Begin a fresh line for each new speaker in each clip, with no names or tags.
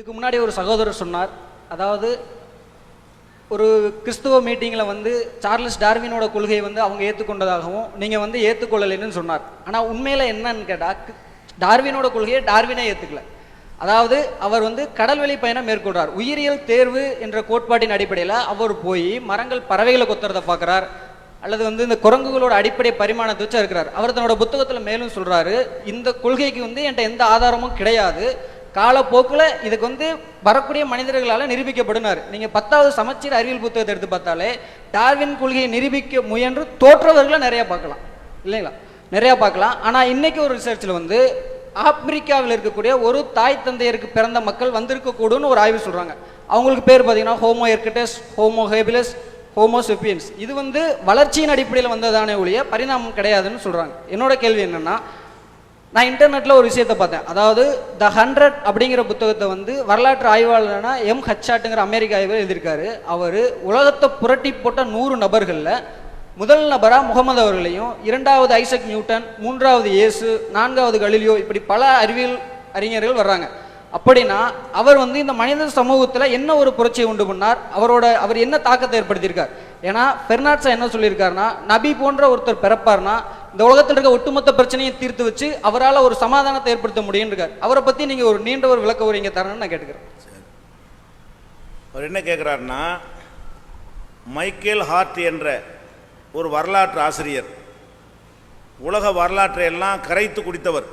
இதுக்கு முன்னாடி ஒரு சகோதரர் சொன்னார். அதாவது ஒரு கிறிஸ்துவ மீட்டிங்கில் வந்து சார்லஸ் டார்வினோட கொள்கையை வந்து அவங்க ஏற்றுக்கொண்டதாகவும் நீங்கள் வந்து ஏற்றுக்கொள்ளலைன்னு சொன்னார். ஆனால் உண்மையில் என்னன்னு கேட்டால் டார்வினோட கொள்கையை டார்வினே ஏற்றுக்கல அதாவது அவர் வந்து கடல்வெளி பயணம் மேற்கொள்றார். உயிரியல் தேர்வு என்ற கோட்பாட்டின் அடிப்படையில் அவர் போய் மரங்கள் பறவைகளை கொத்துறதை பார்க்குறார் அல்லது வந்து இந்த குரங்குகளோட அடிப்படை பரிமாணத்தை வச்சு இருக்கிறார் அவர் தன்னோட புத்தகத்தில் மேலும் சொல்கிறாரு இந்த கொள்கைக்கு வந்து என்கிட்ட எந்த ஆதாரமும் கிடையாது. காலப்போக்கில் இதுக்கு வந்து வரக்கூடிய மனிதர்களால் நிரூபிக்கப்படுனார். நீங்கள் பத்தாவது சமச்சீர் அறிவியல் புத்தகத்தை எடுத்து பார்த்தாலே டார்வின் கொள்கையை நிரூபிக்க முயன்று தோற்றவர்களை நிறையா பார்க்கலாம். இல்லைங்களா? நிறையா பார்க்கலாம். ஆனால் இன்றைக்கி ஒரு ரிசர்ச்சில் வந்து ஆப்பிரிக்காவில் இருக்கக்கூடிய ஒரு தாய் தந்தையருக்கு பிறந்த மக்கள் வந்திருக்கக்கூடும்னு ஒரு ஆய்வு சொல்கிறாங்க அவங்களுக்கு பேர் பார்த்தீங்கன்னா homo erectus homo habilis homo sapiens இது வந்து வளர்ச்சியின் அடிப்படையில் வந்ததானே ஒழிய பரிணாமம் கிடையாதுன்னு சொல்கிறாங்க என்னோட கேள்வி என்னென்னா நான் இன்டர்நெட்டில் ஒரு விஷயத்தை பார்த்தேன். அதாவது த ஹண்ட்ரட் அப்படிங்கிற புத்தகத்தை வந்து வரலாற்று ஆய்வாளரான எம் ஹச்சாட்டுங்கிற அமெரிக்க ஆய்வர் எழுதியிருக்காரு. அவர் உலகத்தை புரட்டி போட்ட நூறு நபர்களில் முதல் நபராக முகமது அவர்களையும் இரண்டாவது ஐசக் நியூட்டன் மூன்றாவது இயேசு நான்காவது கலிலியோ இப்படி பல அறிவியல் அறிஞர்கள் வர்றாங்க. அப்படின்னா அவர் வந்து இந்த மனித சமூகத்தில் என்ன ஒரு புரட்சியை உண்டு பண்ணார்? அவரோட அவர் என்ன தாக்கத்தை ஏற்படுத்தியிருக்கார்? ஏன்னா பெர்னாட்ஸா என்ன சொல்லியிருக்காருன்னா நபி போன்ற ஒருத்தர் பிறப்பார்னா இந்த உலகத்தில் இருக்க ஒட்டுமொத்த பிரச்சனையை தீர்த்து வச்சு அவரால் ஒரு சமாதானத்தை ஏற்படுத்த முடியும் இருக்கார் அவரை பற்றி நீங்கள் ஒரு நீண்ட ஒரு விளக்க உரைங்க தரணும்னு நான் கேட்டுக்கிறேன்.
அவர் என்ன கேட்குறாருன்னா மைக்கேல் ஹார்ட் என்ற ஒரு வரலாற்று ஆசிரியர். உலக வரலாற்றை எல்லாம் கரைத்து குடித்தவர்.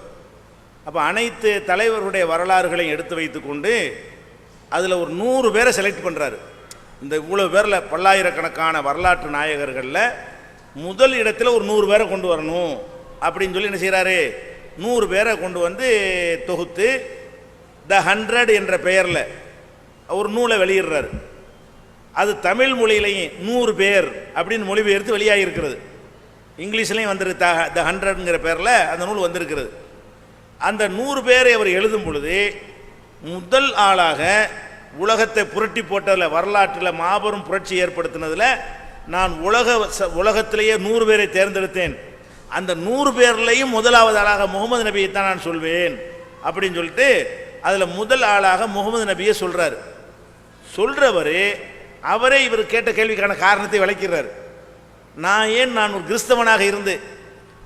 அப்போ அனைத்து தலைவர்களுடைய வரலாறுகளையும் எடுத்து வைத்துக்கொண்டு அதில் ஒரு நூறு பேரை செலக்ட் பண்ணுறாரு இந்த இவ்வளோ பேரில் பல்லாயிரக்கணக்கான வரலாற்று நாயகர்களில் முதல் இடத்துல ஒரு நூறு பேரை கொண்டு வரணும் அப்படின்னு சொல்லி என்ன செய்கிறாரு நூறு பேரை கொண்டு வந்து தொகுத்து த ஹண்ட்ரட் என்ற பெயரில் ஒரு நூலை வெளியிடுறாரு. அது தமிழ் மொழியிலையும் நூறு பேர் அப்படின்னு மொழிபெயர்த்து வெளியாகிருக்கிறது இங்கிலீஷ்லேயும் இங்கிலீஷ்லையும் த த ஹண்ட்ரட்ங்கிற பேரில் அந்த நூல் வந்திருக்கிறது. அந்த நூறு பேரை அவர் எழுதும் பொழுது முதல் ஆளாக உலகத்தை புரட்டி போட்டதில் வரலாற்றில் மாபெரும் புரட்சி ஏற்படுத்தினதில் நான் உலக ச- உலகத்திலேயே நூறு பேரை தேர்ந்தெடுத்தேன். அந்த நூறு பேர்லையும் முதலாவது ஆளாக முகமது நபியை தான் நான் சொல்வேன். அப்படின்னு சொல்லிட்டு அதில் முதல் ஆளாக முகமது நபியை சொல்கிறார் சொல்கிறவர் அவரே இவர் கேட்ட கேள்விக்கான காரணத்தை விளக்கிறார். நான் ஏன் நான் ஒரு கிறிஸ்தவனாக இருந்து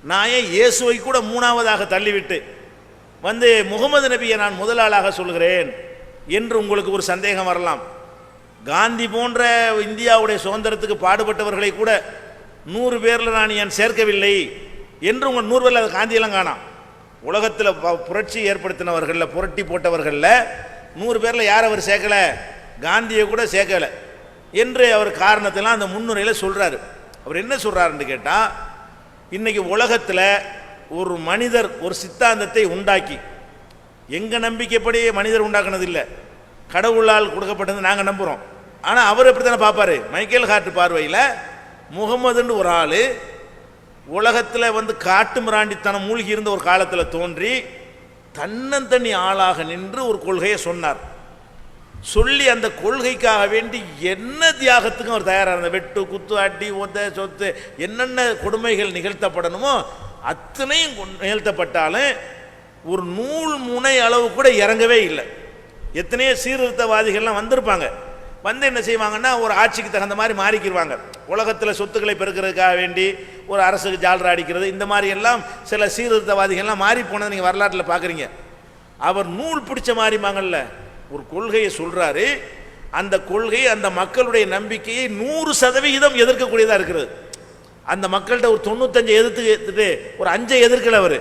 நான் ஏன் இயேசுவை கூட மூணாவதாக தள்ளிவிட்டு வந்து முகமது நபியை நான் முதல் ஆளாக சொல்கிறேன். என்று உங்களுக்கு ஒரு சந்தேகம் வரலாம். காந்தி போன்ற இந்தியாவுடைய சுதந்திரத்துக்கு பாடுபட்டவர்களை கூட நூறு பேரில் நான் ஏன் சேர்க்கவில்லை என்று உங்கள் நூறு பேரில் காந்தியெல்லாம் காணாம் உலகத்தில் புரட்சி ஏற்படுத்தினவர்களில் புரட்டி போட்டவர்களில் நூறு பேரில் யார் அவர் சேர்க்கலை? காந்தியை கூட சேர்க்கலை. என்று அவர் காரணத்தெல்லாம் அந்த முன்னுரையில் சொல்கிறாரு அவர் என்ன சொல்கிறாருன்னு கேட்டால் இன்றைக்கி உலகத்தில் ஒரு மனிதர் ஒரு சித்தாந்தத்தை உண்டாக்கி எங்கள் நம்பிக்கைப்படி மனிதர் உண்டாக்குனது இல்லை கடவுளால் கொடுக்கப்பட்டது நாங்கள் நம்புகிறோம் ஆனால் அவர் எப்படி தானே பார்ப்பாரு? மைக்கேல் ஹார்ட் பார்வையில் முகமதுன்னு ஒரு ஆள் உலகத்தில் வந்து காட்டு மிராண்டித்தனம் மூழ்கி இருந்த ஒரு காலத்தில் தோன்றி தன்னந்தனி ஆளாக நின்று ஒரு கொள்கையை சொன்னார். சொல்லி அந்த கொள்கைக்காக வேண்டி என்ன தியாகத்துக்கும் அவர் தயாராக இருந்தார். வெட்டு குத்து அடி ஒத்த சொத்து என்னென்ன கொடுமைகள் நிகழ்த்தப்படணுமோ அத்தனையும் நிகழ்த்தப்பட்டாலும் ஒரு நூல் முனை அளவு கூட இறங்கவே இல்லை. எத்தனையோ சீர்திருத்தவாதிகள்லாம் வந்திருப்பாங்க. வந்து என்ன செய்வாங்கன்னா ஒரு ஆட்சிக்கு தகுந்த மாதிரி மாறிக்கிடுவாங்க உலகத்தில் சொத்துக்களை பெருக்கிறதுக்காக வேண்டி ஒரு அரசுக்கு ஜால்ரா அடிக்கிறது இந்த மாதிரி எல்லாம் சில சீர்திருத்தவாதிகள்லாம் மாறி போனதை நீங்கள் வரலாற்றில் பார்க்குறீங்க அவர் நூல் பிடிச்ச மாறிமாங்கல்ல ஒரு கொள்கையை சொல்கிறாரு அந்த கொள்கை அந்த மக்களுடைய நம்பிக்கையை நூறு சதவிகிதம் எதிர்க்கக்கூடியதாக இருக்கிறது. அந்த மக்கள்கிட்ட ஒரு தொண்ணூத்தஞ்சு எதிர்த்து எதிர்த்துட்டு ஒரு அஞ்சை எதிர்க்கல அவர்.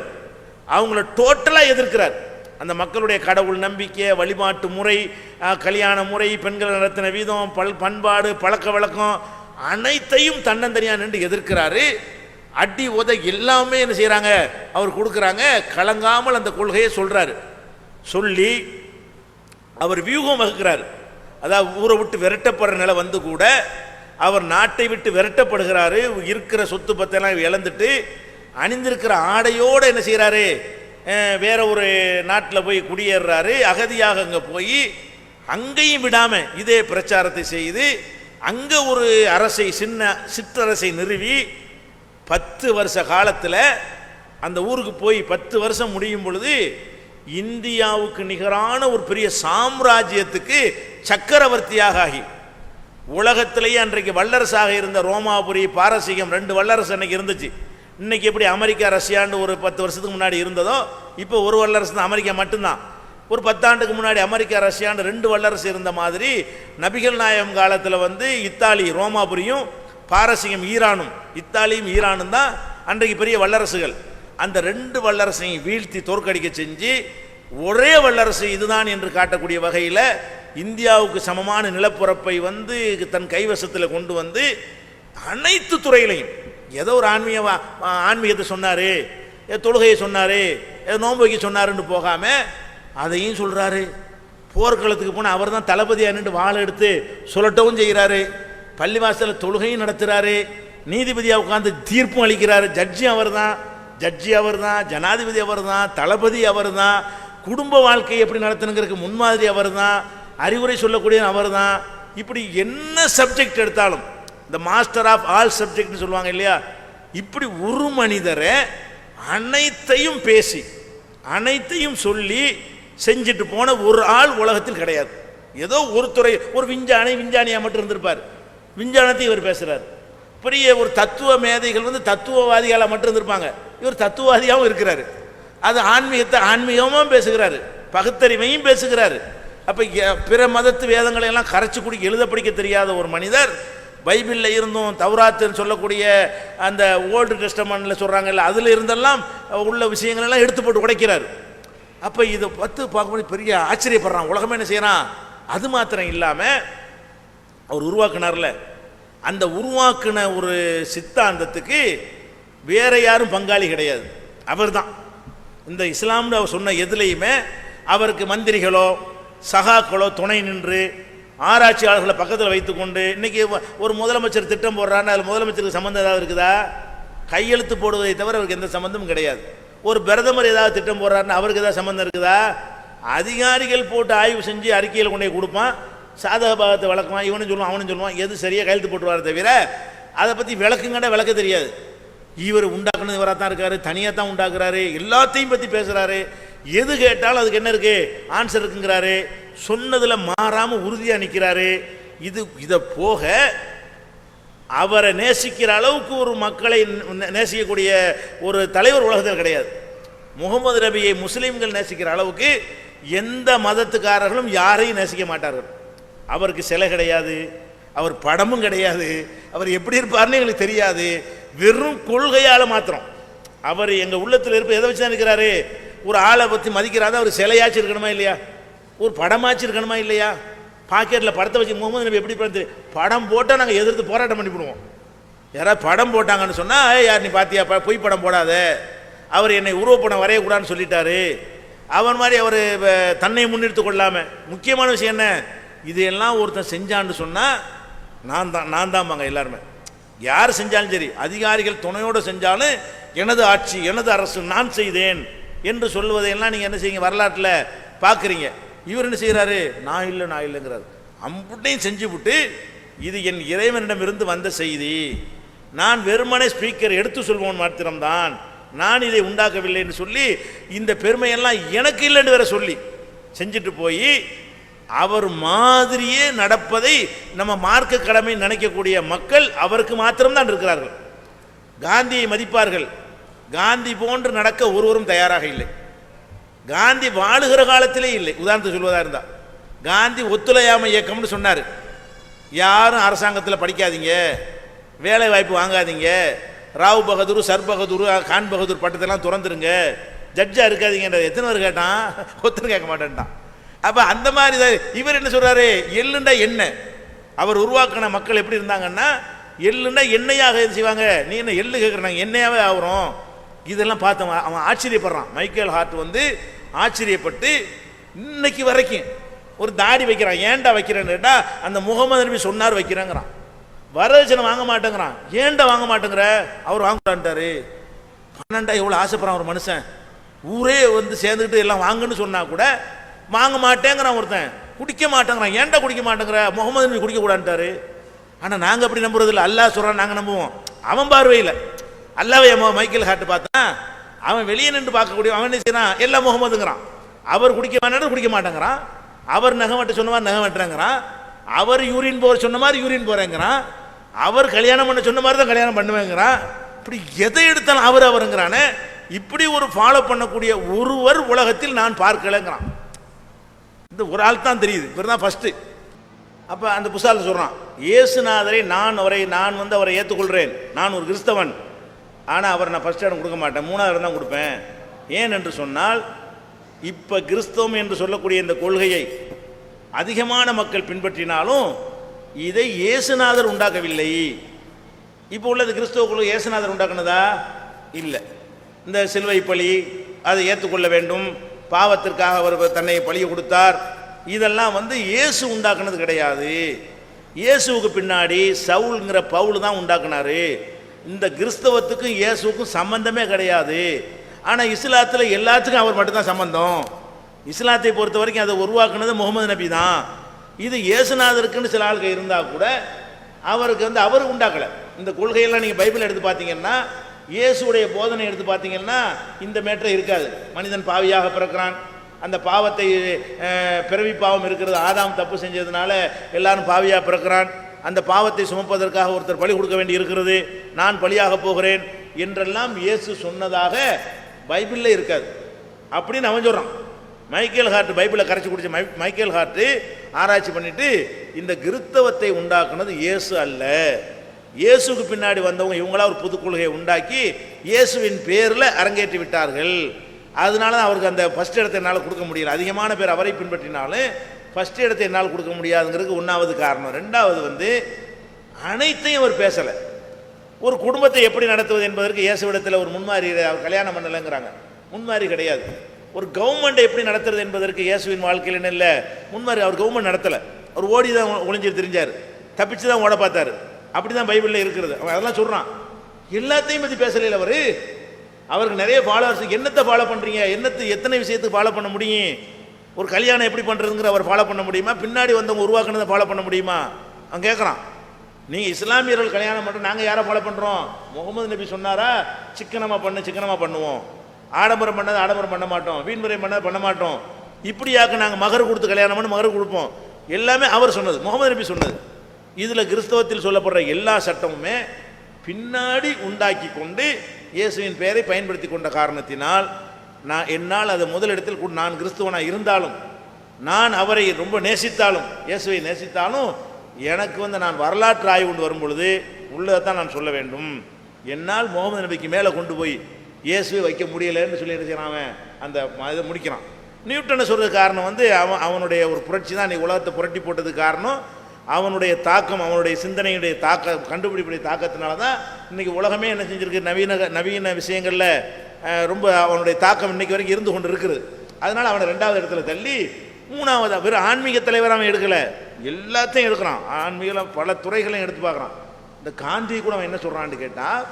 அவங்கள டோட்டலாக எதிர்க்கிறார். அந்த மக்களுடைய கடவுள் நம்பிக்கை வழிபாட்டு முறை கல்யாண முறை பெண்கள் நடத்தின வீதம் பல் பண்பாடு பழக்க வழக்கம் அனைத்தையும் தன்னந்தனியாக நின்று எதிர்க்கிறாரு. அடி உத எல்லாமே என்ன செய்கிறாங்க அவர் கொடுக்குறாங்க. கலங்காமல் அந்த கொள்கையை சொல்கிறாரு சொல்லி அவர் வியூகம் வகுக்கிறார். அதாவது ஊரை விட்டு விரட்டப்படுற நிலை வந்து கூட அவர் நாட்டை விட்டு விரட்டப்படுகிறாரு. இருக்கிற சொத்து பத்தெல்லாம் இழந்துட்டு அணிந்திருக்கிற ஆடையோடு என்ன செய்கிறாரு வேற ஒரு நாட்டில் போய் குடியேறுறாரு. அகதியாக அங்கே போய் அங்கேயும் விடாமல் இதே பிரச்சாரத்தை செய்து அங்கே ஒரு அரசை சின்ன சிற்றரசை நிறுவி பத்து வருஷ காலத்தில் அந்த ஊருக்கு போய் பத்து வருஷம் முடியும் பொழுது இந்தியாவுக்கு நிகரான ஒரு பெரிய சாம்ராஜ்யத்துக்கு சக்கரவர்த்தியாக ஆகி உலகத்திலேயே அன்றைக்கு வல்லரசாக இருந்த ரோமாபுரி பாரசீகம் ரெண்டு வல்லரசு அன்னைக்கு இருந்துச்சு. இன்றைக்கி எப்படி அமெரிக்கா ரஷ்யான்னு ஒரு பத்து வருஷத்துக்கு முன்னாடி இருந்ததோ இப்போ ஒரு வல்லரசு தான். அமெரிக்கா மட்டும்தான். ஒரு பத்தாண்டுக்கு முன்னாடி அமெரிக்கா ரஷ்யான்னு ரெண்டு வல்லரசு இருந்த மாதிரி நபிகள் நாயகம் காலத்தில் வந்து இத்தாலி ரோமாபுரியும் பாரசீகம் ஈரானும். இத்தாலியும் ஈரானும் தான் அன்றைக்கு பெரிய வல்லரசுகள். அந்த ரெண்டு வல்லரசையும் வீழ்த்தி தோற்கடிக்க செஞ்சு ஒரே வல்லரசு இதுதான் என்று காட்டக்கூடிய வகையில் இந்தியாவுக்கு சமமான நிலப்பரப்பை வந்து தன் கைவசத்தில் கொண்டு வந்து அனைத்து துறையிலையும் ஏதோ ஒரு ஆன்மீக வா- ஆன்மீகத்தை சொன்னார் தொழுகையை சொன்னார் ஏதோ நோன்பு வைக்க சொன்னாருன்னு போகாமல் அதையும் சொல்கிறாரு போர்க்களத்துக்கு போனால் அவர் தான் தளபதியாக நின்று வாழை எடுத்து சொல்லட்டவும் செய்கிறாரு பள்ளிவாசலில் தொழுகையும் நடத்துகிறாரு நீதிபதியாக உட்காந்து தீர்ப்பும் அளிக்கிறாரு. ஜட்ஜி அவர் தான் ஜட்ஜி அவர் தான் ஜனாதிபதி அவர் தான் தளபதி அவர் தான் குடும்ப வாழ்க்கையை எப்படி நடத்தணுங்கிறதுக்கு முன்மாதிரி அவர் தான் அறிவுரை சொல்லக்கூடிய அவர் தான் இப்படி என்ன சப்ஜெக்ட் எடுத்தாலும் இந்த மாஸ்டர் ஆஃப் ஆல் சப்ஜெக்ட்னு சொல்லுவாங்க இல்லையா? இப்படி ஒரு மனிதரை அனைத்தையும் பேசி அனைத்தையும் சொல்லி செஞ்சுட்டு போன ஒரு ஆள் உலகத்தில் கிடையாது. ஏதோ ஒரு துறை ஒரு விஞ்ஞானி விஞ்ஞானியாக மட்டும் இருந்திருப்பார். விஞ்ஞானத்தை இவர் பேசுகிறார் பெரிய ஒரு தத்துவ மேதைகள் வந்து தத்துவவாதிகளாக மட்டும் இருந்திருப்பாங்க. இவர் தத்துவவாதியாகவும் இருக்கிறாரு. அது ஆன்மீகத்தை ஆன்மீகமும் பேசுகிறாரு. பகுத்தறிவையும் பேசுகிறாரு. அப்போ பிற மதத்து வேதங்களை எல்லாம் கரைச்சி குடி எழுத படிக்க தெரியாத ஒரு மனிதர் பைபிளில் இருந்தும் தௌராத்துன்னு சொல்லக்கூடிய அந்த ஓல்டு டெஸ்டமெண்டில் சொல்கிறாங்கல்ல அதில் இருந்தெல்லாம் உள்ள விஷயங்களெல்லாம் எடுத்து போட்டு உடைக்கிறார். அப்போ இதை பத்து பார்க்கும்போது பெரிய ஆச்சரியப்படுறான். உலகமே என்ன செய்யறான்? அது மாத்திரம் இல்லாமல் அவர் உருவாக்குனார்ல. அந்த உருவாக்குன ஒரு சித்தாந்தத்துக்கு வேற யாரும் பங்காளி கிடையாது. அவர்தான். இந்த இஸ்லாம்னு அவர் சொன்ன எதுலேயுமே அவருக்கு மந்திரிகளோ சகாக்களோ துணை நின்று ஆராய்ச்சியாளர்களை பக்கத்தில் வைத்துக்கொண்டு இன்றைக்கி ஒரு முதலமைச்சர் திட்டம் போடுறான்னு அதில் முதலமைச்சருக்கு சம்மந்தம் ஏதாவது இருக்குதா? கையெழுத்து போடுவதை தவிர அவருக்கு எந்த சம்மந்தமும் கிடையாது. ஒரு பிரதமர் ஏதாவது திட்டம் போடுறாருன்னு அவருக்கு ஏதாவது சம்மந்தம் இருக்குதா? அதிகாரிகள் போட்டு ஆய்வு செஞ்சு அறிக்கையில் கொண்டே கொடுப்பான். சாதக பாகத்தை வளர்க்குவான் இவனும் சொல்லுவான் அவனும் சொல்லுவான். எது சரியாக கையெழுத்து போட்டுருவார் தவிர அதை பற்றி விளக்குங்கட விளக்க தெரியாது. இவர் உண்டாக்குனது இவராக தான் இருக்காரு தனியாக தான் உண்டாக்குறாரு எல்லாத்தையும் பற்றி பேசுகிறாரு எது கேட்டாலும் அதுக்கு என்ன இருக்குது ஆன்சர் இருக்குங்கிறாரு. சொன்னதில் மாறாமல் உறுதியாக நிற்கிறாரு இது இதை போக அவரை நேசிக்கிற அளவுக்கு ஒரு மக்களை நேசிக்கக்கூடிய ஒரு தலைவர் உலகத்தில் கிடையாது. முகமது நபியை முஸ்லீம்கள் நேசிக்கிற அளவுக்கு எந்த மதத்துக்காரர்களும் யாரையும் நேசிக்க மாட்டார்கள். அவருக்கு சிலை கிடையாது அவர் படமும் கிடையாது அவர் எப்படி இருப்பார்னு எங்களுக்கு தெரியாது. வெறும் கொள்கையால் மாத்திரம். அவர் எங்கள் உள்ளத்தில் இருப்ப எதை வச்சு தான் இருக்கிறாரு? ஒரு ஆளை பற்றி மதிக்கிறாதான் அவர் சிலையாச்சும் இருக்கணுமா இல்லையா? ஒரு படமாச்சிருக்கணுமா இல்லையா? பாக்கெட்டில் படத்தை வச்சு முகமது நபி எப்படி பார்த்து படம் போட்டால் நாங்கள் எதிர்த்து போராட்டம் பண்ணிவிடுவோம். யாராவது படம் போட்டாங்கன்னு சொன்னால் யார் நீ பார்த்தியா பொய் படம் போடாத. அவர் என்னை உருவப்படம் வரையக்கூடாதுன்னு சொல்லிட்டாரு. அவன் மாதிரி அவர் தன்னை முன்னிறுத்து கொள்ளாமல் முக்கியமான விஷயம் என்ன? இதையெல்லாம் ஒருத்தன் செஞ்சான்னு சொன்னால் நான் தான் நான் தான்பாங்க எல்லாருமே. யார் செஞ்சாலும் சரி அதிகாரிகள் துணையோடு செஞ்சாலும் எனது ஆட்சி எனது அரசு நான் செய்தேன் என்று சொல்வதையெல்லாம் நீங்கள் என்ன செய்யுங்க வரலாற்றில் பார்க்குறீங்க இவர் என்ன செய்கிறாரு? நான் இல்லை நான் இல்லைங்கிறார். அம்புட்டையும் செஞ்சு விட்டு இது என் இறைவனிடமிருந்து வந்த செய்தி. நான் வெறுமனே ஸ்பீக்கர் எடுத்து சொல்வோன் மாத்திரம்தான். நான் இதை உண்டாக்கவில்லை என்று சொல்லி இந்த பெருமையெல்லாம் எனக்கு இல்லைன்னு வேற சொல்லி செஞ்சுட்டு போய் அவர் மாதிரியே நடப்பதை நம்ம மார்க்க கடமை நினைக்கக்கூடிய மக்கள் அவருக்கு மாத்திரம்தான் இருக்கிறார்கள். காந்தியை மதிப்பார்கள். காந்தி போன்று நடக்க ஒருவரும் தயாராக இல்லை. காந்தி வாழுகிற காலத்திலே இல்லை. உதாரணத்துக்கு சொல்வதாக இருந்தால் காந்தி ஒத்துழையாமை இயக்கம்னு சொன்னார். யாரும் அரசாங்கத்தில் படிக்காதீங்க வேலை வாய்ப்பு வாங்காதீங்க ராவ் பகதூர் சர் பகதூர் கான் பகதூர் பட்டத்தெல்லாம் திறந்துருங்க ஜட்ஜாக இருக்காதீங்கன்றது எத்தனை பேர் கேட்டான்? ஒத்தனை கேட்க மாட்டேன்ட்டான். அப்போ அந்த மாதிரி தான் இவர் என்ன சொல்கிறாரு எள்ளுண்டா என்ன அவர் உருவாக்கின மக்கள் எப்படி இருந்தாங்கன்னா எள்ளுண்டா எண்ணெயாக செய்வாங்க. நீ என்ன எள்ளு கேட்குறாங்க எண்ணெயாகவே ஆகுறோம். இதெல்லாம் பார்த்தவன் அவன் ஆச்சரியப்படுறான். மைக்கேல் ஹார்ட் வந்து ஆச்சரியப்பட்டு இன்னைக்கு வரைக்கும் ஒரு தாடி வைக்கிறான். ஏன்டா வைக்கிறேன்னு கேட்டால் அந்த முகமது நபி சொன்னார் வைக்கிறேங்கிறான். வரதட்சணை வாங்க மாட்டேங்கிறான். ஏன்டா வாங்க மாட்டேங்கிற? அவர் வாங்கலான்ட்டாரு பன்னெண்டா எவ்வளோ ஆசைப்படுறான் ஒரு மனுஷன். ஊரே வந்து சேர்ந்துக்கிட்டு எல்லாம் வாங்குன்னு சொன்னால் கூட வாங்க மாட்டேங்கிறான் ஒருத்தன். குடிக்க மாட்டேங்கிறான். ஏன்டா குடிக்க மாட்டேங்கிற? முகமது நபி குடிக்க ஆனால் நாங்கள் அப்படி நம்புறது இல்லை அல்லாஹ் சொல்கிறான் நாங்கள் நம்புவோம். அவன் பார்வையில். அல்லாவே மைக்கேல் ஹார்ட் பார்த்தா அவன் வெளியே நின்று பார்க்கக்கூடிய அவன் என்ன செய்யறான்? எல்லாம் முகமதுங்கிறான். அவர் குடிக்க வேண்டாம் குடிக்க மாட்டேங்கிறான். அவர் நகை வெட்ட சொன்ன மாதிரி நகை வெட்டுறேங்கிறான் அவர் யூரின் போற சொன்ன மாதிரி யூரின் போறேங்கிறான். அவர் கல்யாணம் பண்ண சொன்ன மாதிரி தான் கல்யாணம் பண்ணுவேங்கிறான். இப்படி எதை எடுத்தாலும் அவர் அவருங்கிறானே. இப்படி ஒரு ஃபாலோ பண்ணக்கூடிய ஒருவர் உலகத்தில் நான் பார்க்கலைங்கிறான். இந்த ஒரு ஆள் தான் தெரியுது. இவர் தான் ஃபஸ்ட்டு அப்போ அந்த புஸ்தகத்தில் சொல்கிறான் இயேசுநாதரை நான் அவரை நான் வந்து அவரை ஏற்றுக்கொள்கிறேன் நான் ஒரு கிறிஸ்தவன். ஆனால் அவர் நான் ஃபஸ்ட் இடம் கொடுக்க மாட்டேன் மூணாவது இடம் தான் கொடுப்பேன். ஏன் என்று சொன்னால் இப்போ கிறிஸ்தவம் என்று சொல்லக்கூடிய இந்த கொள்கையை அதிகமான மக்கள் பின்பற்றினாலும் இதை இயேசுநாதர் உண்டாக்கவில்லை. இப்போ உள்ளது கிறிஸ்தவ கொள்கை இயேசுநாதர் உண்டாக்குனதா? இல்லை. இந்த சிலுவை பலி அதை ஏற்றுக்கொள்ள வேண்டும். பாவத்திற்காக அவர் தன்னை பழி கொடுத்தார். இதெல்லாம் வந்து இயேசு உண்டாக்குனது கிடையாது. இயேசுவுக்கு பின்னாடி சவுலுங்கிற பவுல் தான் உண்டாக்குனாரு. இந்த கிறிஸ்தவத்துக்கும் இயேசுவுக்கும் சம்பந்தமே கிடையாது. ஆனால் இஸ்லாத்தில் எல்லாத்துக்கும் அவர் மட்டும்தான் சம்பந்தம். இஸ்லாத்தை பொறுத்த வரைக்கும் அதை உருவாக்குனது முகமது நபி தான். இது இயேசுநாதருக்குன்னு சில ஆளுங்க இருந்தால் கூட அவருக்கு வந்து அவர் உண்டாக்கலை. இந்த கொள்கையெல்லாம் நீங்கள் பைபிள் எடுத்து பார்த்தீங்கன்னா இயேசுடைய போதனை எடுத்து பார்த்தீங்கன்னா இந்த மேட்டர் இருக்காது. மனிதன் பாவியாக பிறக்கிறான். அந்த பாவத்தை பிறவி பாவம் இருக்கிறது. ஆதாம் தப்பு செஞ்சதுனால எல்லாரும் பாவியாக பிறக்கிறான். அந்த பாவத்தை சுமப்பதற்காக ஒருத்தர் பலி கொடுக்க வேண்டி இருக்கிறது நான் பலியாக போகிறேன் என்றெல்லாம் இயேசு சொன்னதாக பைபிளில் இருக்காது. அப்படின்னு அவன் சொல்கிறான் மைக்கேல் ஹார்ட் பைபிளை கரைச்சி குடிச்ச மை மைக்கேல் ஹார்ட்டு ஆராய்ச்சி பண்ணிட்டு இந்த கிறித்தவத்தை உண்டாக்குனது இயேசு அல்ல. இயேசுக்கு பின்னாடி வந்தவங்க இவங்களா ஒரு புது கொள்கையை உண்டாக்கி இயேசுவின் பேரில் அரங்கேற்றி விட்டார்கள். அதனால தான் அவருக்கு அந்த ஃபஸ்ட் இடத்தை என்னால் கொடுக்க முடியல. அதிகமான பேர் அவரை பின்பற்றினாலும் ஃபஸ்ட் இடத்தை என்னால் கொடுக்க முடியாதுங்கிறதுக்கு ஒன்றாவது காரணம். ரெண்டாவது வந்து அனைத்தையும் அவர் பேசலை. ஒரு குடும்பத்தை எப்படி நடத்துவது என்பதற்கு இயேசுவிடத்தில் ஒரு முன்மாதிரி அவர் கல்யாணம் பண்ணலைங்கிறாங்க. முன்மாறி கிடையாது. ஒரு கவர்மெண்ட்டை எப்படி நடத்துறது என்பதற்கு இயேசுவின் வாழ்க்கையில் இல்லை? முன்மாறி அவர் கவர்மெண்ட் நடத்தலை. அவர் ஓடி தான் ஒளிஞ்சு தெரிஞ்சார். தப்பிச்சு தான் ஓட பார்த்தாரு. அப்படி தான் பைபிளில் இருக்கிறது. அவன் அதெல்லாம் சொல்கிறான் எல்லாத்தையும் பற்றி பேசலையில் அவர். அவருக்கு நிறைய ஃபாலோவர்ஸ் என்னத்தை ஃபாலோ பண்ணுறீங்க என்னத்தை எத்தனை விஷயத்துக்கு ஃபாலோ பண்ண முடியும்? ஒரு கல்யாணம் எப்படி பண்ணுறதுங்கிற அவர் ஃபாலோ பண்ண முடியுமா? பின்னாடி வந்தவங்க உருவாக்குனதை ஃபாலோ பண்ண முடியுமா? அவன் கேட்குறான் நீங்கள் இஸ்லாமியர்கள் கல்யாணம் பண்ணுறோம் நாங்கள் யாரை ஃபாலோ பண்ணுறோம் முகமது நபி சொன்னாரா? சிக்கனமாக பண்ண சிக்கனமாக பண்ணுவோம். ஆடம்பரம் பண்ணது ஆடம்பரம் பண்ண மாட்டோம். வீண்முறை பண்ணதை பண்ண மாட்டோம். இப்படியாக்க நாங்கள் மகர் கொடுத்து கல்யாணம் பண்ணி மகர் கொடுப்போம். எல்லாமே அவர் சொன்னது முகமது நபி சொன்னது. இதில் கிறிஸ்தவத்தில் சொல்லப்படுற எல்லா சட்டமுமே பின்னாடி உண்டாக்கி கொண்டு இயேசுவின் பெயரை பயன்படுத்தி கொண்ட காரணத்தினால் நான் என்னால் அது முதலிடத்தில் நான் கிறிஸ்துவனாக இருந்தாலும் நான் அவரை ரொம்ப நேசித்தாலும் இயேசுவை நேசித்தாலும் எனக்கு வந்து நான் வரலாற்று ஆய்வு கொண்டு வரும் பொழுது உள்ளதை தான் நான் சொல்ல வேண்டும். என்னால் முகமது நபிக்கு மேலே கொண்டு போய் இயேசுவை வைக்க முடியலைன்னு சொல்லி என்ன அவன்? அந்த இதை முடிக்கிறான். நியூட்டனை சொல்கிறது காரணம் வந்து அவன் அவனுடைய ஒரு புரட்சி தான் நீ உலகத்தை புரட்டி போட்டதுக்கு காரணம். அவனுடைய தாக்கம் அவனுடைய சிந்தனையுடைய தாக்க கண்டுபிடிப்புடைய தாக்கத்தினால தான் இன்னைக்கு உலகமே என்ன செஞ்சிருக்கு? நவீன நவீன விஷயங்களில் ரொம்ப அவனுடைய தாக்கம் இன்னைக்கு வரைக்கும் இருந்து கொண்டு இருக்குது அதனால் அவனை ரெண்டாவது இடத்துல தள்ளி மூணாவது வெறும் ஆன்மீக தலைவர் அவன் எடுக்கலை. எல்லாத்தையும் எடுக்கிறான். ஆன்மீகம் பல துறைகளையும் எடுத்து பார்க்குறான். இந்த காந்தி கூட அவன் என்ன சொல்கிறான்னு கேட்டால்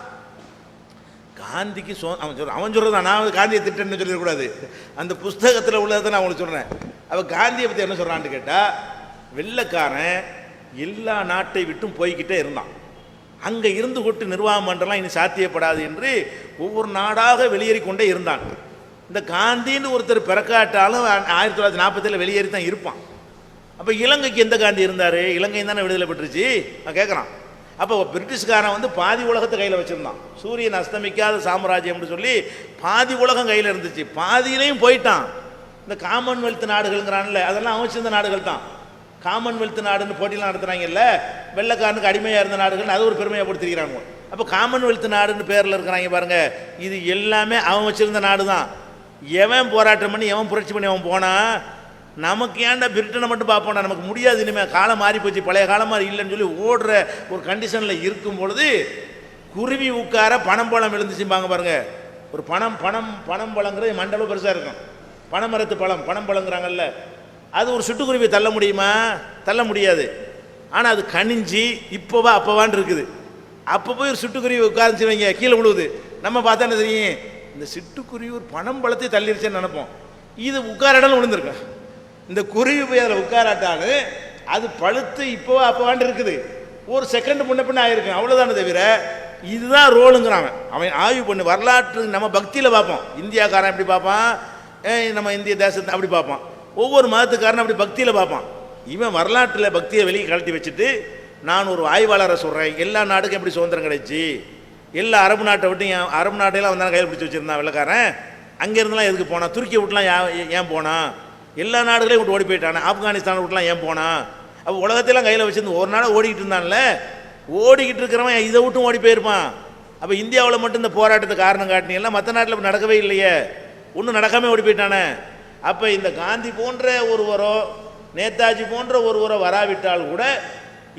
காந்திக்கு சொ அவன் சொல்கிறான் அவன் சொல்கிறது நான் காந்தியை திட்டன்னு சொல்லிடக்கூடாது. அந்த புஸ்தகத்தில் உள்ளதை நான் அவனுக்கு சொல்கிறேன் அவன் காந்தியை பற்றி என்ன சொல்கிறான்னு கேட்டால் வெள்ளைக்காரன் எல்லா நாட்டை விட்டும் போய்கிட்டே இருந்தான். அங்கே இருந்து கொண்டு நிர்வாகம் பண்ணுறலாம் இனி சாத்தியப்படாது என்று ஒவ்வொரு நாடாக வெளியேறி கொண்டே இருந்தான் இந்த காந்தின்னு ஒருத்தர் பிறக்காட்டாலும் ஆயிரத்தி தொள்ளாயிரத்தி நாற்பத்தில் வெளியேறி தான் இருப்பான். அப்போ இலங்கைக்கு எந்த காந்தி இருந்தார்? இலங்கையும் தானே விடுதலை பெற்றுச்சு? நான் கேட்குறான் அப்போ பிரிட்டிஷ்காரன் வந்து பாதி உலகத்தை கையில் வச்சுருந்தான். சூரியன் அஸ்தமிக்காத சாம்ராஜ்யம்னு சொல்லி பாதி உலகம் கையில் இருந்துச்சு. பாதியிலையும் போயிட்டான். இந்த காமன்வெல்த் நாடுகள்ங்கிறான்ல அதெல்லாம் அவன் சேர்ந்த நாடுகள் தான் காமன்வெல்த் நாடுன்னு போட்டிலாம் நடத்துகிறாங்கல்ல வெள்ளைக்காரனுக்கு அடிமையாக இருந்த நாடுகள் அது ஒரு பெருமையாக படுத்திருக்கிறாங்க அப்போ காமன்வெல்த் நாடுன்னு பேரில் இருக்கிறாங்க பாருங்க இது எல்லாமே அவன் வச்சிருந்த நாடு தான் எவன் போராட்டம் பண்ணி எவன் புரட்சி பண்ணி அவன் போனான் நமக்கு ஏன்டா பிரிட்டனை மட்டும் பார்ப்போம்னா நமக்கு முடியாது இனிமேல் காலம் மாறி போச்சு பழைய காலம் மாதிரி இல்லைன்னு சொல்லி ஓடுற ஒரு கண்டிஷனில் இருக்கும் பொழுது குருவி உட்கார பணம் பழம் விழுந்துச்சும்பாங்க பாருங்க ஒரு பணம் பணம் பணம் பழங்கிறது மண்டலம் பெருசாக இருக்கும். பனைமரத்து பழம் பணம் பழங்கிறாங்கல்ல அது ஒரு சிட்டுக்குருவியை தள்ள முடியுமா? தள்ள முடியாது. ஆனால் அது கனிஞ்சு இப்போவா அப்போவான் இருக்குது. அப்போ போய் ஒரு சிட்டுக்குருவி உட்கார்ந்துச்சு வைங்க கீழே விழுவுது. நம்ம பார்த்தா என்ன தெரியும்? இந்த சிட்டுக்குருவி ஒரு பணம் பழத்தை தள்ளிருச்சேன்னு நினைப்போம். இது உட்காரடலும் விழுந்திருக்கும் இந்த குருவி போய் அதில் உட்காராட்டாலும் அது பழுத்து இப்போவா அப்போவாண்டு இருக்குது. ஒரு செகண்ட் முன்ன பின்ன ஆயிருக்கு. அவ்வளோதானே தவிர இதுதான் ரோலுங்கிறான் அவன் ஆய்வு பண்ணு வரலாற்று நம்ம பக்தியில் பார்ப்போம். இந்தியாக்காரன் எப்படி பார்ப்பான்? நம்ம இந்திய தேசத்தை அப்படி பார்ப்பான். ஒவ்வொரு மதத்துக்காரன் அப்படி பக்தியில் பார்ப்பான். இவன் வரலாற்றில் பக்தியை வெளியே கழட்டி வச்சுட்டு நான் ஒரு ஆய்வாளரை சொல்கிறேன் எல்லா நாட்டுக்கும் எப்படி சுதந்திரம் கிடைச்சி? எல்லா அரபு நாட்டை விட்டு என் அரபு நாட்டையெல்லாம் வந்தாலும் கையில் பிடிச்சி வச்சிருந்தான் வெள்ளக்காரன். அங்கேருந்துலாம் எதுக்கு போனான்? துருக்கியை விட்டுலாம் ஏன் போனான்? எல்லா நாடுகளையும் விட்டு ஓடி போயிட்டானே. ஆப்கானிஸ்தான் விட்டுலாம் ஏன் போனான்? அப்போ உலகத்தையெல்லாம் கையில் வச்சுருந்து ஒரு நாள் ஓடிக்கிட்டு இருந்தான்ல? ஓடிக்கிட்டு இருக்கிறவன் இதை விட்டும் ஓடி போயிருப்பான். அப்போ இந்தியாவில் மட்டும் இந்த போராட்டத்துக்கு காரணம் காட்டினீங்கன்னா மற்ற நாட்டில் இப்படி நடக்கவே இல்லையே. ஒன்றும் நடக்காமல் ஓடி போயிட்டானே. அப்போ இந்த காந்தி போன்ற ஒருவரோ நேதாஜி போன்ற ஒருவரோ வராவிட்டால் கூட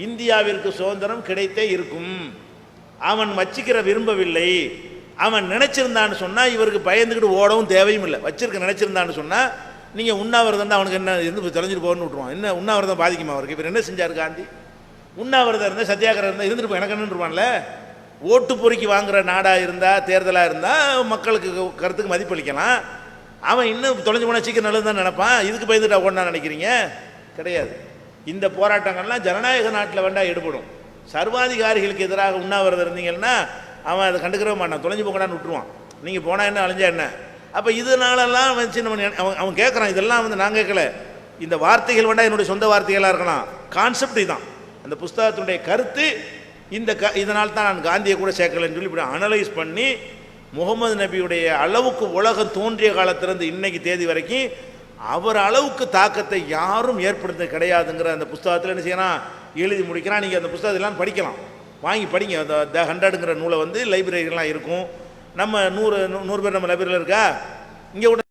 இந்தியாவிற்கு சுதந்திரம் கிடைத்தே இருக்கும். அவன் வச்சிக்கிற விரும்பவில்லை. அவன் நினச்சிருந்தான்னு சொன்னால் இவருக்கு பயந்துக்கிட்டு ஓடவும் தேவையும் இல்லை. வச்சிருக்க நினச்சிருந்தான்னு சொன்னால் நீங்கள் உண்ணாவிரதம் அவனுக்கு என்ன இருந்து தொலைஞ்சிட்டு போகணும்னு விட்ருவான் என்ன உண்ணாவிரதம் பாதிக்குமா அவருக்கு? இவர் என்ன செஞ்சார் காந்தி? உண்ணாவிரதம் இருந்தால் சத்தியாகிரகம் இருந்தால் இருந்துட்டு போய் எனக்கு என்னன்றுவான்ல ஓட்டு பொறுக்கி வாங்குகிற நாடாக இருந்தால் தேர்தலாக இருந்தால் மக்களுக்கு கருத்துக்கு மதிப்பளிக்கலாம். அவன் இன்னும் தொலைஞ்சு போனால் சீக்கிரம் நல்லது தான் நினைப்பான். இதுக்கு பயந்துட்டா ஓடனா நினைக்கிறீங்க? கிடையாது. இந்த போராட்டங்கள்லாம் ஜனநாயக நாட்டில் வேண்டாம் ஈடுபடும். சர்வாதிகாரிகளுக்கு எதிராக உண்ணாவிரதம் இருந்தீங்கன்னா அவன் அதை கண்டுக்கிறவே மாட்டான். தொலைஞ்சு போங்கடான்னு விட்டுருவான். நீங்கள் போனால் என்ன அழிஞ்சா என்ன? அப்போ இதனாலலாம் வச்சு நம்ம அவன் அவன் கேட்குறான் இதெல்லாம் வந்து நான் கேட்கல இந்த வார்த்தைகள் வேண்டாம் என்னுடைய சொந்த வார்த்தைகளாக இருக்கலாம். கான்செப்ட் இதுதான் அந்த புஸ்தகத்தினுடைய கருத்து இந்த க இதனால் தான் நான் காந்தியை கூட சேர்க்கலைன்னு சொல்லி இப்படி அனலைஸ் பண்ணி முகமது நபியுடைய அளவுக்கு உலகம் தோன்றிய காலத்திலிருந்து இன்னைக்கு தேதி வரைக்கும் அவர் அளவுக்கு தாக்கத்தை யாரும் ஏற்படுத்த கிடையாதுங்கிற அந்த புஸ்தகத்தில் என்ன செய்யலாம் எழுதி முடிக்கிறான். நீங்கள் அந்த புஸ்தகத்தெல்லாம் படிக்கலாம். வாங்கி படிங்க. அந்த த ஹண்ட்ரடுங்கிற நூலை வந்து லைப்ரரிலாம் இருக்கும். நம்ம நூறு நூறு பேர் நம்ம லைப்ரரியில் இருக்கா? இங்கே கூட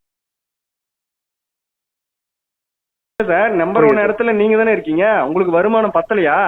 சார் நம்பர் ஒன் இடத்துல நீங்க தானே இருக்கீங்க. உங்களுக்கு வருமானம் பத்தலையா?